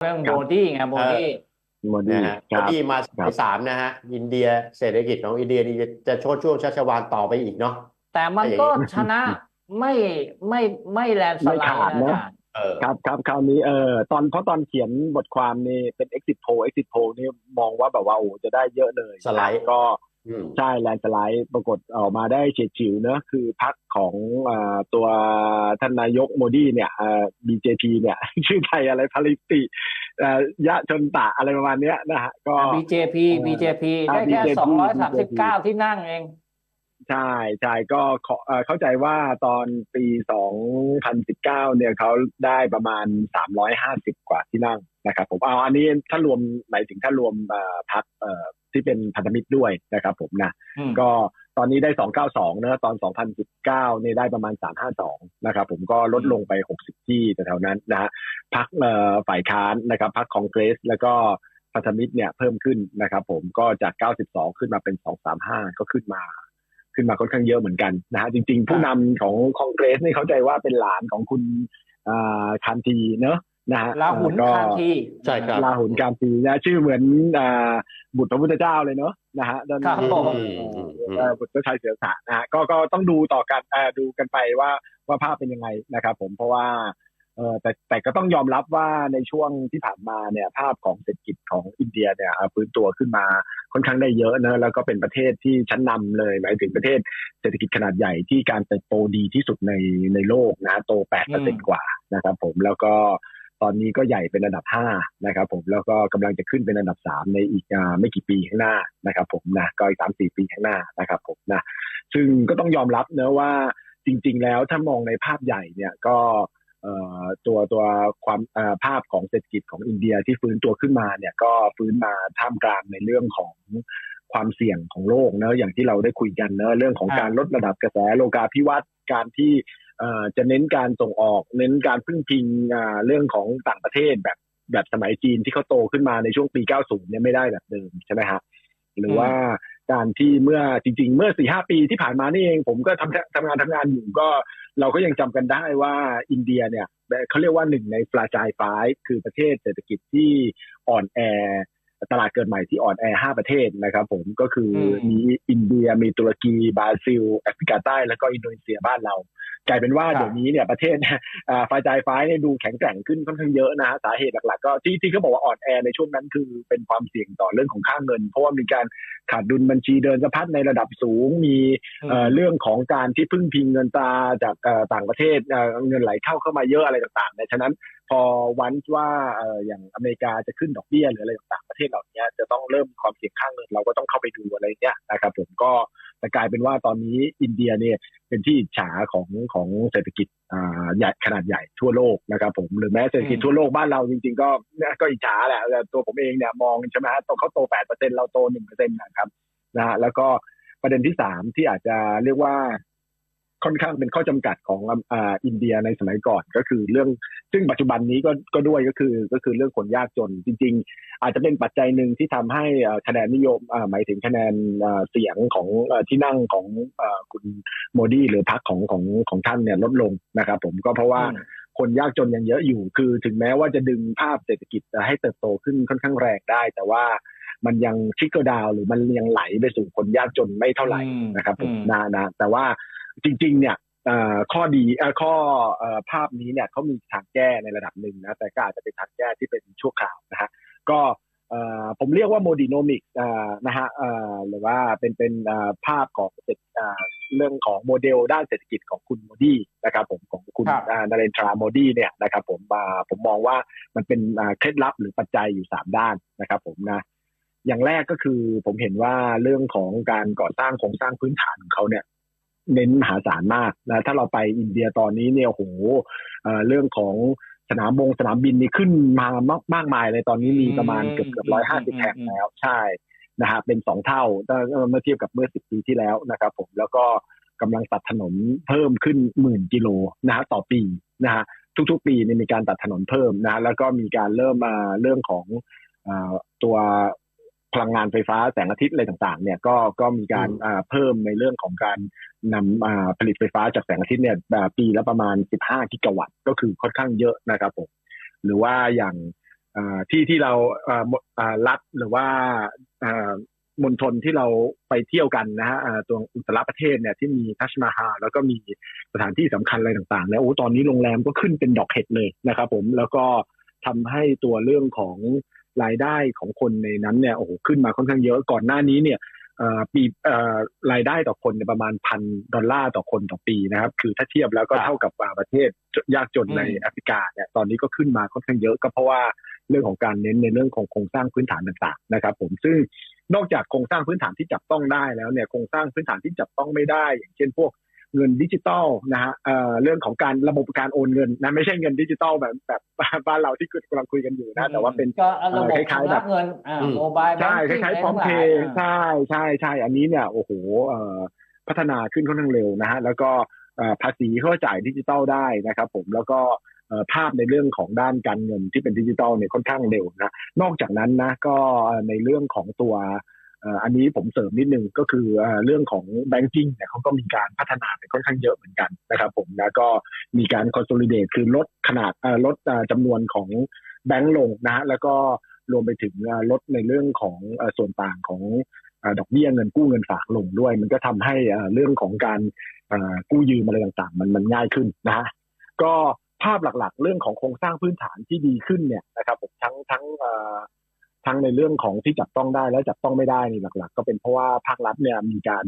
เรื่องคโบรับดี้ไงโบดี้โมดีนะฮะครับที่มาครับสามนะฮะ อินเดียเศรษฐกิจของอินเดียนี่จะจะโชดช่วงชัชวาลต่อไปอีกเนาะแต่มันอย่างนี้ก็ชนะไม่ไม่ไม่แลนด์สไม่ไลขาดด์นะนะอาจารย์เออครับครับคราวนี้เออตอนเพราะตอนเขียนบทความนี่เป็น exit poll exit poll นี่มองว่าแบบว่าโอ้จะได้เยอะเลยสไลด์ก็อืม ใช่แลนด์สไลด์ปรากฏออกมาได้เฉียดฉิวเนอะคือพักของอ่าตัวท่านนายกโมดีเนี่ยอ่า BJP เนี่ย ชื่อไทยอะไรพลิติอ่ายะชนตะอะไรประมาณเนี้ยนะฮะก็ BJP เอ่อ BJP อ่าได้แค่ BJP สองร้อยสามสิบเก้าที่นั่งเอง ใช่ใช่ก็ขอเอ่อเข้าใจว่าตอนปี 2019 เนี่ยเขาได้ประมาณ 350 กว่าที่นั่งนะครับผมเอาอันนี้ถ้ารวมหมายถึงถ้ารวมเอ่อพักเอ่อที่เป็นพันธมิตรด้วยนะครับผมนะอืมก็ตอนนี้ได้ 292เนอะตอน 2019เนี่ยได้ประมาณ 352 นะครับผมก็ลดลงไป 60 ที่แถวๆนั้นนะฮะพักเอ่อฝ่ายค้านนะครับพักคองเกรสแล้วก็พันธมิตรเนี่ยเพิ่มขึ้นนะครับผมก็จาก 92 ขึ้นมาเป็น 235 ก็ขึ้นมา ขึ้นมาค่อนข้างเยอะเหมือนกันนะฮะจริง ๆ ผู้นำของคองเกรสนี่เข้าใจว่าเป็นหลานของคุณอ่าคานทีเนอะนะฮะลาหุนก็คางทีใช่ครับลาหุนคานทีนะชื่อเหมือนอ่าบุตรพระพุทธเจ้าเลยเนอะนะฮะด้านครับผมอืมอืมอืมเอ่อบุตรเจ้าชายเสือสานะฮะก็ก็ต้องดูต่อกันเอ่อดูกันไปว่าว่าภาพเป็นยังไงนะครับ ผมเพราะว่าเออแต่แต่ก็ต้องยอมรับว่าในช่วงที่ผ่านมาเนี่ยภาพของเศรษฐกิจของอินเดียเนี่ยเอ่อฟื้นตัวขึ้นมาค่อนข้างได้เยอะเนอะแล้วก็เป็นประเทศที่ชั้นนำเลยหมายถึงประเทศเศรษฐกิจขนาดใหญ่ที่การเติบโตดีที่สุดในในโลกนะโต8เปอร์เซ็นกว่านะครับผมแล้วก็ตอนนี้ก็ใหญ่เป็นอันดับ 5 นะครับผมแล้วก็กำลังจะขึ้นเป็นอันดับ 3 ในอีกอ่าไม่กี่ปีข้างหน้านะครับผมนะก็อีกสามสี่ปีข้างหน้านะครับผมนะซึ่งก็ต้องยอมรับเนอะว่าจริง ๆ แล้วถ้ามองในภาพใหญ่เนี่ยก็เอ่อ ตัวตัวความเอ่อภาพของเศรษฐกิจของอินเดียที่ฟื้นตัวขึ้นมาเนี่ยก็ฟื้นมาท่ามกลางในเรื่องของความเสี่ยงของโลกเนอะอย่างที่เราได้คุยกันเนอะเรื่องของครับการลดระดับกระแสโลกาภิวัตน์การที่เอ่อจะเน้นการส่งออกเน้นการพึ่งพิงอ่าเรื่องของต่างประเทศแบบแบบสมัยจีนที่เขาโตขึ้นมาในช่วงปี 90 เนี่ยไม่ได้แบบเดิมใช่ไหมฮะหรือว่า การที่เมื่อจริง ๆ เมื่อสี่ห้าปีที่ผ่านมานี่เอง ผมก็ทำทำงานทำงานอยู่ก็เราก็ยังจำกันได้ว่าอินเดียเนี่ยเขาเรียกว่าหนึ่งในฟลาจายไฟคือประเทศเศรษฐกิจที่อ่อนแอตลาดเกิดใหม่ที่อ่อนแอห้าประเทศนะครับผมก็คืออมมีอินเดียมีตุรกีบราซิลแอฟริกาใต้แล้วก็อินโดนีเซียบ้านเรา กลายเป็นว่าครับเดี๋ยวนี้เนี่ยประเทศอ่าฝ่ายจ่ายฟ้าเนี่ยดูแข็งแกร่งขึ้นค่อนข้างเยอะนะฮะสาเหตุหลักๆก็ที่ที่เขาบอกว่าอ่อนแอในช่วงนั้นคือเป็นความเสี่ยงต่อเรื่องของค่าเงิน เพราะว่ามีการขาดดุลบัญชีเดินสะพัดในระดับสูงมีเอ่อเรื่องของการที่พึ่งพิงเงินตราจากเอ่อต่างประเทศเอ่อเงินไหลเข้าเข้ามาเยอะอะไรต่างๆเนี่ยฉะนั้นพอวันว่าเอ่ออย่างอเมริกาจะขึ้นดอกเบี้ยหรืออะไรต่างๆประเทศเหล่านี้จะต้องเริ่มความเสี่ยงค่าเงินเราก็ต้องเข้าไปดูอะไรเงี้ยนะครับผมก็ แต่กลายเป็นว่าตอนนี้อินเดียเนี่ยเป็นที่อิจฉาของของเศรษฐกิจอ่าใหญ่ขนาดใหญ่ทั่วโลกนะครับผมหรือแม้เศรษฐกิจอืมทั่วโลกบ้านเราจริง ๆ ก็เนี่ยก็อิจฉาแหละแต่ตัวผมเองเนี่ยมองใช่ไหมฮะตัวเขาโตแปดเปอร์เซ็นเราโตหนึ่งเปอร์เซ็นต์นะครับนะฮะแล้วก็ประเด็นที่สามที่อาจจะเรียกว่า ค่อนข้างเป็นข้อจำกัดของอ่าอินเดียในสมัยก่อนก็คือเรื่องซึ่งปัจจุบันนี้ก็ก็ด้วยก็คือก็คือเรื่องคนยากจนจริง ๆ อาจจะเป็นปัจจัยหนึ่งที่ทำให้เอ่อคะแนนนิยมอ่าหมายถึงคะแนนอ่าเสียงของเอ่อที่นั่งของอ่าคุณโมดีหรือพรรคของของของท่านเนี่ยลดลงนะครับ ผมก็เพราะว่าอืมคนยากจนยังเยอะอยู่ คือถึงแม้ว่าจะดึงภาพเศรษฐกิจให้เติบโตขึ้นค่อนข้างแรงได้ แต่ว่า มันยังชิกเกอร์ดาวหรือมันยังไหลไปสู่คนยากจนไม่เท่าไหร่อืมนะครับผมอืมนะนะแต่ว่าจริง ๆ เนี่ยเอ่อข้อดีเอ่อข้อเอ่อภาพนี้เนี่ยเขามีทางแก้ในระดับหนึ่งนะแต่ก็อาจจะเป็นทางแก้ที่เป็นชั่วคราวนะฮะก็เอ่อผมเรียกว่าโมดิโนมิกนะฮะเอ่อหรือว่าเป็นเป็นเอ่อภาพของเศรษฐอ่าเรื่องของโมเดลด้านเศรษฐกิจของคุณโมดีนะครับผมของคุณครับอ่านาเรนทราโมดีเนี่ยนะครับผมอ่าผมมองว่ามันเป็นอ่าเคล็ดลับหรือปัจจัยอยู่สามด้านนะครับผมนะ อย่างแรกก็คือผมเห็นว่าเรื่องของการก่อสร้างโครงสร้างพื้นฐานของเขาเนี่ย เน้นมหาศาลมากนะถ้าเราไปอินเดียตอนนี้เนี่ยโอ้โหเอ่อเรื่องของสนามบงสนามบินนี่ขึ้นมามากมากมายเลยตอนนี้มีประมาณเกือบเกือบร้อยห้าสิบแห่งแล้วใช่นะฮะเป็นสองเท่าถ้าเมื่อเทียบกับเมื่อสิบปีที่แล้วนะครับผมแล้วก็กำลังตัดถนนเพิ่มขึ้นหมื่นกิโลนะฮะต่อปีนะฮะทุกๆ ปีเนี่ยมีการตัดถนนเพิ่มนะแล้วก็มีการเริ่มมาเรื่องของอาตัว พลังงานไฟฟ้าแสงอาทิตย์อะไรต่างๆเนี่ยก็ก็มีการอ่าเพิ่มในเรื่องของการนำอ่าผลิตไฟฟ้าจากแสงอาทิตย์เนี่ยอ่าปีละประมาณ 15 กิกะวัตต์ ก็คือค่อนข้างเยอะนะครับผมหรือว่าอย่างอ่าที่ที่เราอ่าหมอ่ารัฐหรือว่าอ่ามณฑลที่เราไปเที่ยวกันนะฮะอ่าตัวอุตรประเทศเนี่ยที่มีทัชมาฮาลแล้วก็มีสถานที่สำคัญอะไรต่างๆ แล้วโอ้ตอนนี้โรงแรมก็ขึ้นเป็นดอกเห็ดเลยนะครับผมแล้วก็ทำให้ตัวเรื่องของ รายได้ของคนในนั้นเนี่ยโอ้โหขึ้นมาค่อนข้างเยอะก่อนหน้านี้เนี่ยเอ่อปีเอ่อรายได้ต่อคนเนี่ยประมาณพันดอลลาร์ต่อคนต่อปีนะครับ คือถ้าเทียบแล้วก็ครับเท่ากับอ่าประเทศยากจนในอืมแอฟริกาเนี่ยตอนนี้ก็ขึ้นมาค่อนข้างเยอะก็เพราะว่าเรื่องของการเน้นในเรื่องของโครงสร้างพื้นฐานต่างๆนะครับ ผมซึ่งนอกจากโครงสร้างพื้นฐานที่จับต้องได้แล้วเนี่ยโครงสร้างพื้นฐานที่จับต้องไม่ได้ อย่างเช่นพวก เงินดิจิตอลนะฮะเอ่อเรื่องของการระบบการโอนเงินนะไม่ใช่เงินดิจิตอลแบบแบบบ้านเราที่กำลังคุยกันอยู่นะ แต่ว่าเป็นก็ระบบเอ่อคล้ายๆชำแบระบเงินอ่าอืมโมบายใช่คล้ายๆพร้อมเพย์ใช่ใช่ใช่อันนี้เนี่ยโอ้โหเอ่อพัฒนาขึ้นค่อนข้างเร็วนะฮะแล้วก็เอ่อภาษีเขาก็จ่ายดิจิตอลได้นะครับ ผมแล้วก็เอ่อภาพในเรื่องของด้านการเงินที่เป็นดิจิตอลเนี่ยค่อนข้างเร็วนะนอกจากนั้นนะก็ในเรื่องของตัวเอันนี้ผมเสริมนิดนึงก็คือเอ่อเรื่องของแบงกิ้งเนี่ยเขาก็มีการพัฒนาไปค่อนข้างเยอะเหมือนกันนะครับผมแล้วก็มีการ consolidate คือลดขนาดลดเอ่อจำนวนของแบงก์ลงนะฮะแล้วก็รวมไปถึงลดในเรื่องของส่วนต่างของดอกเบี้ยเงินกู้เงินฝากลงด้วย มันก็ทำให้เรื่องของการกู้ยืมอะไรต่างๆ มันมันง่ายขึ้นนะฮะก็ภาพหลักๆ เรื่องของโครงสร้างพื้นฐานที่ดีขึ้นเนี่ยนะครับผมทั้งทั้ง ทั้งในเรื่องของที่จับต้องได้และจับต้องไม่ได้นี่หลัก ๆ ก็เป็นเพราะว่าภาครัฐเนี่ยมีการ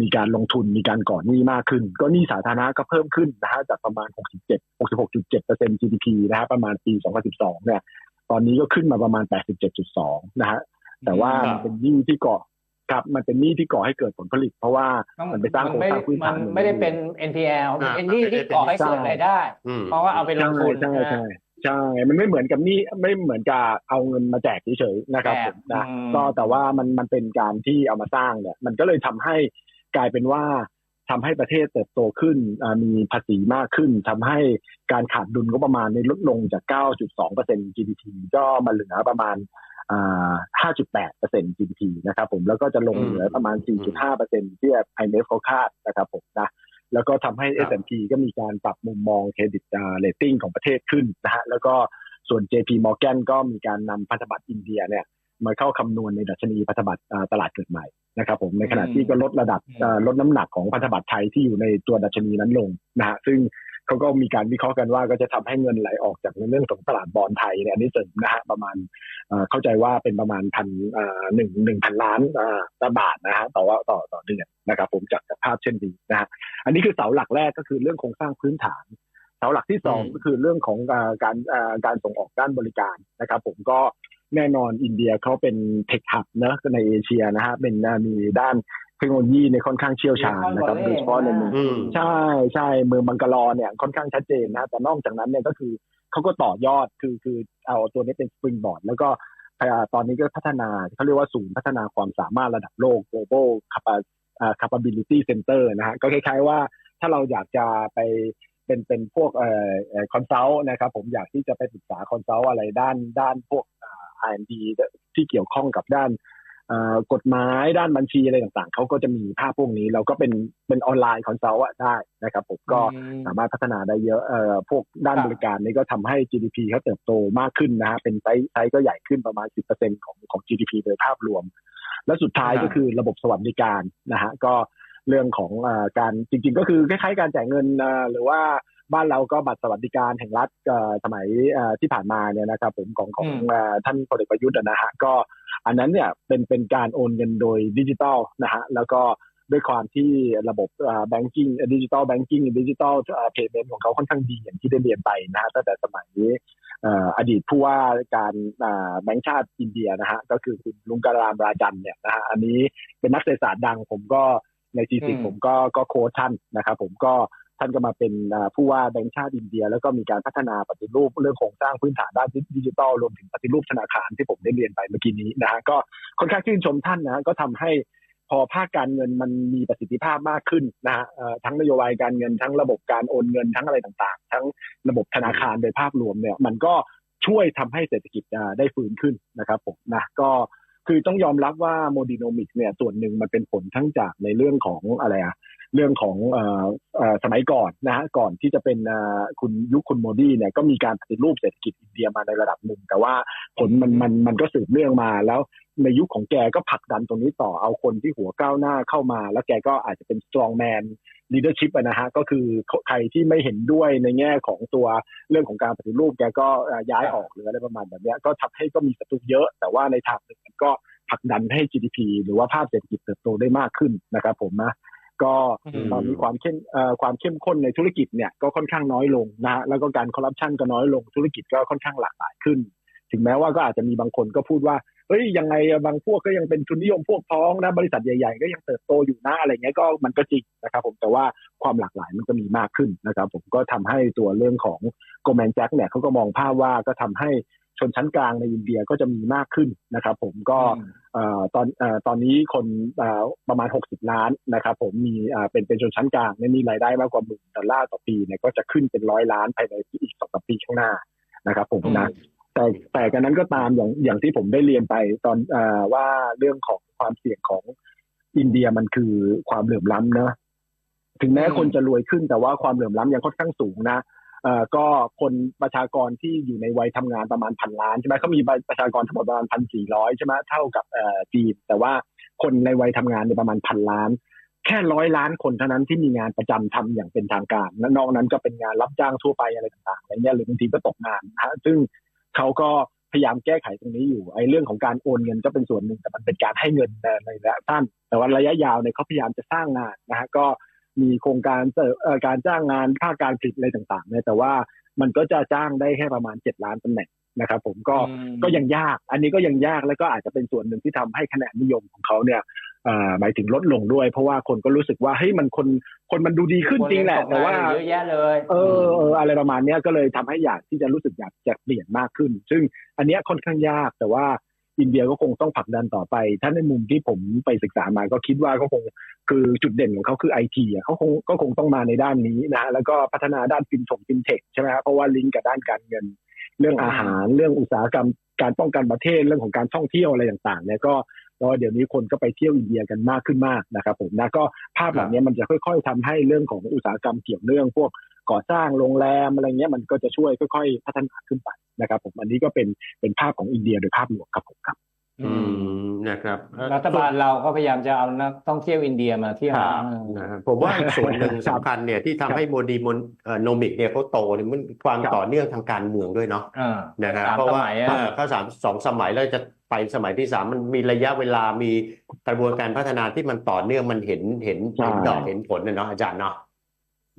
มีการลงทุนมีการก่อหนี้มากขึ้น ก็หนี้สาธารณะก็เพิ่มขึ้นนะฮะจากประมาณ 67 66.7% GDP นะฮะประมาณปี 2012 เนี่ย ตอนนี้ก็ขึ้นมาประมาณ 87.2 นะฮะแต่ว่าครับมันเป็นหนี้ที่ก่อครับมันเป็นหนี้ที่ก่อให้เกิดผลผลิต เพราะว่าต้องมันไปสร้างโครงไม่สร้างพื้นมัฐานนไม่ได้เป็น NPL มันอ่าเป็นหนี้ที่ก่อให้เกิดรายได้อืมเพราะว่าเอาไปลใช่งทุนใช่นะใช่ ใช่ มันไม่เหมือนกับหนี้ไม่เหมือนกับเอาเงินมาแจกเฉยๆนะครับแจผกมนะอืมก็แต่ว่ามันมันเป็นการที่เอามาสร้างเนี่ย มันก็เลยทำให้กลายเป็นว่าทำให้ประเทศเติบโตขึ้นอ่ามีภาษีมากขึ้นทำให้การขาดดุลก็ประมาณในลดลงจาก 9.2% GDP ก็มาเหลือประมาณอ่า5.8% GDP นะครับผม แล้วก็จะลงอืมเหลือประมาณ 4.5%ที่ IMF เขาคาดนะครับผมนะ แล้วก็ทำให้ครับ S&P ก็มีการปรับมุมมองเครดิตเรตติ้งของประเทศขึ้นนะฮะแล้วก็ส่วน JP Morgan ก็มีการนำพันธบัตรอินเดียเนี่ยมาเข้าคำนวณในดัชนีพันธบัตรอ่าตลาดเกิดใหม่นะครับผมในขณะที่ก็ลดระดับอืมเอ่อลดน้ำหนักของพันธบัตรไทยที่อยู่ในตัวดัชนีนั้นลงนะฮะซึ่ง เขาก็มีการวิเคราะห์กันว่าก็จะทำให้เงินไหลออกจากในเรื่องของตลาดบอลไทยเนี่ยอันนี้เสริมนะฮะประมาณเอ่อเข้าใจว่าเป็นประมาณพันอ่าหนึ่งหนึ่งพันล้านอ่าบาทนะฮะต่อว่าต่อต่อเดือนนะครับผมจากจากภาพเช่นนี้นะฮะอันนี้คือเสาหลักแรกก็คือเรื่องโครงสร้างพื้นฐานเสาหลักที่สองอืมก็คือเรื่องของอ่าการอ่าการส่งออกด้านบริการนะครับผมก็แน่นอนอินเดียเขาเป็นเทคฮับเนอะในเอเชียนะฮะเป็นอ่ามีด้าน เทคโนโลยีในค่อนข้างเชี่ยวชาญนะครับโดยเฉพาะในเมืองอืมใช่ใช่เมืองบังกะลอเนี่ยค่อนข้างชัดเจนนะแต่นอกจากนั้นเนี่ยก็คือเขาก็ต่อยอดคือคือเอาตัวนี้เป็นสปริงบอร์ดแล้วก็อ่าตอนนี้ก็พัฒนาเขาเรียกว่าศูนย์พัฒนาความสามารถระดับโลก global capa- อ่า capability center นะฮะก็คล้ายๆว่าถ้าเราอยากจะไปเป็นเป็นพวกเอ่อคอนซัลท์นะครับผมอยากที่จะไปปรึกษาคอนซัลท์อะไรด้านด้านพวกอ่า R&D ที่เกี่ยวข้องกับด้านเอ่อ กฎหมายด้านบัญชีอะไรต่างๆ เขาก็จะมีภาพพวกนี้ เราก็เป็นเป็นออนไลน์คอนซัลท์ได้นะครับผมก็อืมสามารถพัฒนาได้เยอะเอ่อพวกด้านครับบริการนี่ก็ทำให้ GDP เขาเติบโตมากขึ้นนะฮะเป็นไซส์ไซส์ก็ใหญ่ขึ้นประมาณ 10%ของของ GDP โดยภาพรวม และสุดท้ายครับก็คือระบบสวัสดิการนะฮะก็เรื่องของเออการจริง ๆ ก็คือคล้ายๆการจ่ายเงินเอ่อหรือว่า บ้านเราก็บัตรสวัสดิการแห่งรัฐเอ่อสมัยเอ่อที่ผ่านมาเนี่ยนะครับผมของของอืมเอ่อท่านพลเอกประยุทธ์อะนะฮะก็อันนั้นเนี่ยเป็นเป็นการโอนเงินโดยดิจิตอลนะฮะแล้วก็ด้วยความที่ระบบแบงกิ้งดิจิตอลแบงกิ้งดิจิตอลเพย์เมนต์ของเขาค่อนข้างดีอย่างที่ได้เรียนไปนะฮะตั้งแต่สมัยเอ่ออดีตผู้ว่าการอ่าแบงค์ชาติอินเดียนะฮะก็คือคุณลุงการามราจันเนี่ยนะฮะอันนี้เป็นนักเศรษฐศาสตร์ดังผมก็ในทีสิอืมผมก็ก็โค้ชท่านนะครับผมก็ ท่านก็มาเป็นผู้ว่าแบงค์ชาติอินเดีย แล้วก็มีการพัฒนาปฏิรูปเรื่องโครงสร้างพื้นฐานด้านดิจิทัลรวมถึงปฏิรูปธนาคารที่ผมได้เรียนไปเมื่อกี้นี้นะฮะก็ค่อนข้างชื่นชมท่านนะฮะก็ทำให้พอภาคการเงินมันมีประสิทธิภาพมากขึ้นนะฮะทั้งนโยบายการเงินทั้งระบบการโอนเงินทั้งอะไรต่างๆ ทั้งระบบธนาคารโดยภาพรวมเนี่ย มันก็ช่วยทำให้เศรษฐกิจได้ฟื้นขึ้นนะครับผมนะก็คือต้องยอมรับว่าโมดิโนมิกเนี่ยส่วนหนึ่งมันเป็นผลทั้งจากในเรื่องของอะไรอะ เรื่องของอ่อเอ่อสมัยก่อนนะฮะก่อนที่จะเป็นคุณยุคคุณโมดีเนี่ยก็มีการปฏิรูปเศรษฐกิจอินเดียมาในระดับหนึ่ง แต่ว่าผลมันมันมันก็สืบเนื่องมาแล้วในยุคของแกก็ผลักดันตรงนี้ต่อเอาคนที่หัวก้าวหน้าเข้ามา แล้วแกก็อาจจะเป็น strong man leadership อะนะฮะก็คือใครที่ไม่เห็นด้วยในแง่ของตัวเรื่องของการปฏิรูปแกก็ย้ายออกหรืออะไรประมาณแบบนี้ก็ทำให้ก็มีศัตรูเยอะ แต่ว่าในทางหนึ่งมันก็ผลักดันให้ GDP หรือว่าภาพเศรษฐกิจเติบโตได้มากขึ้นนะครับผมนะ ก็อืมตอนนี้ความเข้มเอ่อความเข้มข้นในธุรกิจเนี่ยก็ค่อนข้างน้อยลงนะฮะแล้วก็การคอร์รัปชันก็น้อยลงธุรกิจก็ค่อนข้างหลากหลายขึ้น ถึงแม้ว่าก็อาจจะมีบางคนก็พูดว่าเฮ้ยยังไงบางพวกก็ยังเป็นทุนนิยมพวกพ้องนะบริษัทใหญ่ๆ ก็ยังเติบโตอยู่นะอะไรเงี้ยก็มันก็จริงนะครับผมแต่ว่าความหลากหลายมันก็มีมากขึ้นนะครับผมก็ทำให้ตัวเรื่องของโกลแมนแจ็คเนี่ยเขาก็มองภาพว่าก็ทำให้ ชนชั้นกลางในอินเดียก็จะมีมากขึ้นนะครับ ผมก็เอ่อตอนเอ่อตอนนี้คนเอ่อประมาณ 60 ล้านนะครับ ผมมีเอ่อเป็นเป็นชนชั้นกลางเนี่ยมีรายได้มากกว่าหมื่นดอลลาร์ต่อปีเนี่ยก็จะขึ้นเป็นร้อยล้านภายในอีกสองสามปีข้างหน้านะครับ ผมนะแต่แต่กันนั้นก็ตามอย่างอย่างที่ผมได้เรียนไปตอนเอ่อว่าเรื่องของความเสี่ยงของอินเดียมันคือความเหลื่อมล้ำนะถึงแม้อืมคนจะรวยขึ้นแต่ว่าความเหลื่อมล้ำยังค่อนข้างสูงนะเอ่อ ก็คนประชากรที่อยู่ในวัยทำงานประมาณพันล้านใช่ไหมเขามีประชากรทั้งหมดประมาณพันสี่ร้อยใช่ไหมเท่ากับจีนแต่ว่าคนในวัยทำงานเนี่ยประมาณพันล้าน แค่ร้อยล้านคนเท่านั้นที่มีงานประจำทำอย่างเป็นทางการนอกนั้นก็เป็นงานรับจ้างทั่วไปอะไรต่างๆอะไรเงี้ยหรือบางทีก็ตกงานนะฮะซึ่งเขาก็พยายามแก้ไขตรงนี้อยู่ไอ้เรื่องของการโอนเงินก็เป็นส่วนหนึ่งแต่มันเป็นการให้เงินในในระยะสั้นแต่ว่าระยะยาวเนี่ยเขาพยายามจะสร้างงานนะฮะก็ มีโครงการเสริมเอ่อการจ้างงานภาคการผลิตอะไรต่างๆเนี่ยแต่ว่ามันก็จะจ้างได้แค่ประมาณ7ล้านตำแหน่งนะครับผมก็อืมก็ยังยาก อันนี้ก็ยังยากแล้วก็อาจจะเป็นส่วนหนึ่งที่ทำให้คะแนนนิยมของเขาเนี่ยเอ่อหมายถึงลดลงด้วย เพราะว่าคนก็รู้สึกว่าเฮ้ยมันคนคนมันดูดีขึ้นจริงแหละแต่ว่าเยอะแยะเลยเออเอออะไรประมาณเนี้ยก็เลยทำให้อยากที่จะรู้สึกอยากจะเปลี่ยนมากขึ้น ซึ่งอันเนี้ยค่อนข้างยากแต่ว่า อินเดียก็คงต้องผลักดันต่อไป ถ้าในมุมที่ผมไปศึกษามาก็คิดว่าก็คงคือจุดเด่นของเขาคือไอทีอะเขาคงก็คงต้องมาในด้านนี้นะแล้วก็พัฒนาด้านฟินถงฟินเทคใช่ไหมครับเพราะว่าลิงก์กับด้านการเงิน เรื่องอาหารเรื่องอุตสาหกรรม การป้องกันประเทศเรื่องของการท่องเที่ยวอะไรต่างๆเนี่ยก็ก็เดี๋ยวนี้คนก็ไปเที่ยวอินเดียกันมากขึ้นมากนะครับผมนะก็ภาพแบบนี้มันจะค่อย ๆทำให้เรื่องของอุตสาหกรรมเกี่ยวเนื่องพวก ก่อสร้างโรงแรมอะไรเงี้ยมันก็จะช่วยค่อยๆ พัฒนาขึ้นไปนะครับ ผมอันนี้ก็เป็นเป็นภาพของอินเดียโดยภาพรวมครับผมครับอืมนะครับเอ่อรัฐบาลเราก็พยายามจะเอานักท่องเที่ยวอินเดียมาเที่ยวครับเออนะฮะผมว่าอีกส่วนหนึ่งครับสำคัญเนี่ยที่ทำให้โมดีมนเอ่อโนมิกเนี่ยเขาโตเนี่ยมันความครับต่อเนื่องทางการเมืองด้วยเนาะอ่านะครับสามเพราะว่าสมัยอะเออเขาสามสองสมัยแล้วจะไปสมัยที่สามมันมีระยะเวลามีกระบวนการพัฒนาที่มันต่อเนื่องมันเห็นเห็นใช่เห็นดอกเห็นผลนะเนาะอาจารย์เนาะ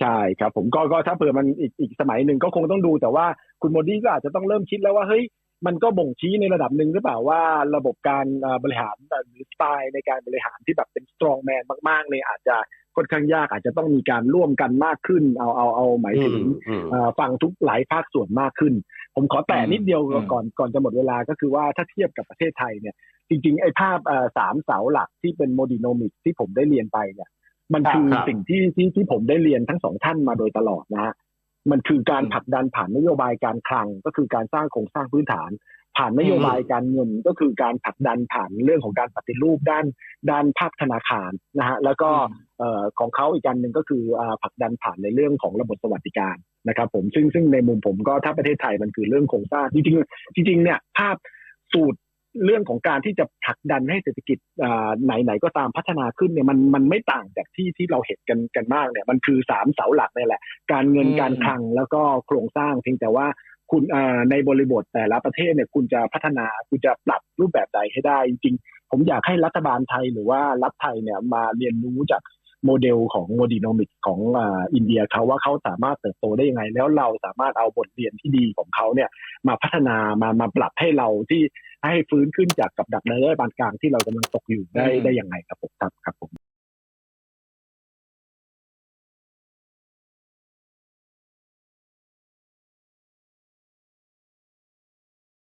ใช่ครับผมก็ก็ถ้าเผื่อมันอีกอีกสมัยหนึ่งก็คงต้องดู แต่ว่าคุณโมดีก็อาจจะต้องเริ่มคิดแล้วว่าเฮ้ยมันก็บ่งชี้ในระดับหนึ่งหรือเปล่าว่าระบบการเอ่อบริหารหรือสไตล์ในการบริหารที่แบบเป็น strong man มากๆเนี่ยอาจจะค่อนข้างยากอาจจะต้องมีการร่วมกันมากขึ้น เอาเอาเอาหมายอืถึมงอืมเอ่อฟังทุกหลายภาคส่วนมากขึ้น ผมขอแตะนิดเดียวอืมก่อนก่อนจะหมดเวลาก็คือว่าถ้าเทียบกับประเทศไทยเนี่ยจริงๆไอ้ภาพเอ่อสามเสาหลักที่เป็นโมดิโนมิกที่ผมได้เรียนไปเนี่ย มันคือครับสิ่งที่ที่ที่ผมได้เรียนทั้งสองท่านมาโดยตลอดนะฮะมันคือการอืมผลักดันผ่านนโยบายการคลัง ก็คือการสร้างโครงสร้างพื้นฐาน ผ่านนโยบายการเงินก็คือการผลักดันผ่านเรื่องของการปฏิรูปด้านด้านภาคธนาคารนะฮะแล้วก็เอ่อของเขาอีกการหนึ่งก็คืออ่าผลักดันผ่านในเรื่องของระบบสวัสดิการนะครับผมซึ่งซึ่งในมุมผมก็ถ้าประเทศไทยมันคือเรื่องโครงสร้างจริงๆจริงๆเนี่ยภาพสูตร เรื่องของการที่จะผลักดันให้เศรษฐกิจอ่าไหนๆก็ตามพัฒนาขึ้นเนี่ยมันมันไม่ต่างจากที่ที่เราเห็นกันกันมากเนี่ยมันคือสามเสาหลักนี่แหละ การเงินอืมการคลังแล้วก็โครงสร้างเพียงแต่ว่าคุณอ่าในบริบทแต่ละประเทศเนี่ยคุณจะพัฒนาคุณจะปรับรูปแบบใดให้ได้จริงๆผมอยากให้รัฐบาลไทยหรือว่ารัฐไทยเนี่ยมาเรียนรู้จาก โมเดลของโมดิโนมิกของอาอินเดียเขาว่าเขาสามารถเติบโตได้ยังไง แล้วเราสามารถเอาบทเรียนที่ดีของเขาเนี่ยมาพัฒนามามาปรับให้เราที่ให้ฟื้นขึ้นจากกับดักในระดับปานกลางที่เรากำลังตกอยู่ได้อืมได้ยังไงครับผมครับครับผม